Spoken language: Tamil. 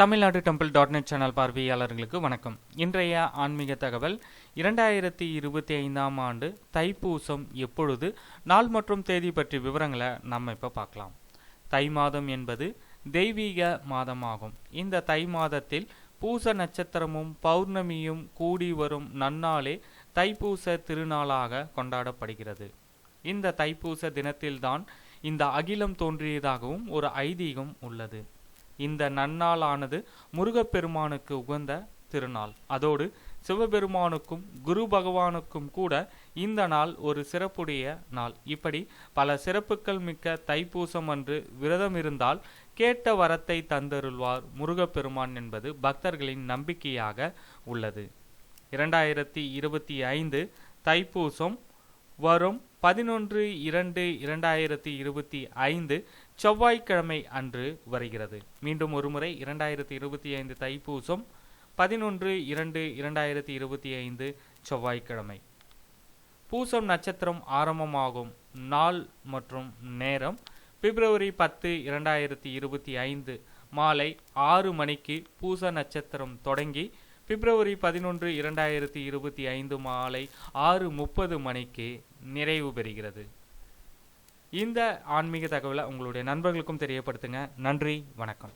Tamil Nadu temple dot net channel பார்வையாளர்களுக்கு வணக்கம். இன்றைய ஆன்மீக தகவல் இரண்டாயிரத்தி இருபத்தி ஐந்தாம் ஆண்டு தைப்பூசம் எப்பொழுது நாள் மற்றும் தேதி பற்றிய விவரங்களை நம்ம இப்போ பார்க்கலாம். தை மாதம் என்பது தெய்வீக மாதமாகும். இந்த தை மாதத்தில் பூச நட்சத்திரமும் பௌர்ணமியும் கூடி வரும் நன்னாளே தைப்பூச திருநாளாக கொண்டாடப்படுகிறது. இந்த தைப்பூச தினத்தில்தான் இந்த அகிலம் தோன்றியதாகவும் ஒரு ஐதீகம் உள்ளது. இந்த நன்னாளானது முருகப்பெருமானுக்கு உகந்த திருநாள். அதோடு சிவபெருமானுக்கும் குரு பகவானுக்கும் கூட இந்த நாள் ஒரு சிறப்புடைய நாள். இப்படி பல சிறப்புகள் மிக்க தைப்பூசம் அன்று விரதம் இருந்தால் கேட்ட வரத்தை தந்தருள்வார் முருகப்பெருமான் என்பது பக்தர்களின் நம்பிக்கையாக உள்ளது. இரண்டாயிரத்தி இருபத்தி ஐந்து தைப்பூசம் வரும் பதினொன்று இரண்டு இரண்டாயிரத்தி இருபத்தி ஐந்து செவ்வாய்க்கிழமை அன்று வருகிறது. மீண்டும் ஒருமுறை இரண்டாயிரத்தி இருபத்தி ஐந்து தைப்பூசம் பதினொன்று இரண்டு இரண்டாயிரத்தி இருபத்தி ஐந்து செவ்வாய்க்கிழமை. பூசம் நட்சத்திரம் ஆரம்பமாகும். நாள் மற்றும் நேரம் பிப்ரவரி பத்து இரண்டாயிரத்தி இருபத்தி ஐந்து மாலை ஆறு மணிக்கு பூச நட்சத்திரம் தொடங்கி பிப்ரவரி பதினொன்று இரண்டாயிரத்தி இருபத்தி ஐந்து மாலை ஆறு முப்பது மணிக்கு நிறைவு பெறுகிறது. இந்த ஆன்மீக தகவலை உங்களுடைய நண்பர்களுக்கும் தெரியப்படுத்துங்க. நன்றி வணக்கம்.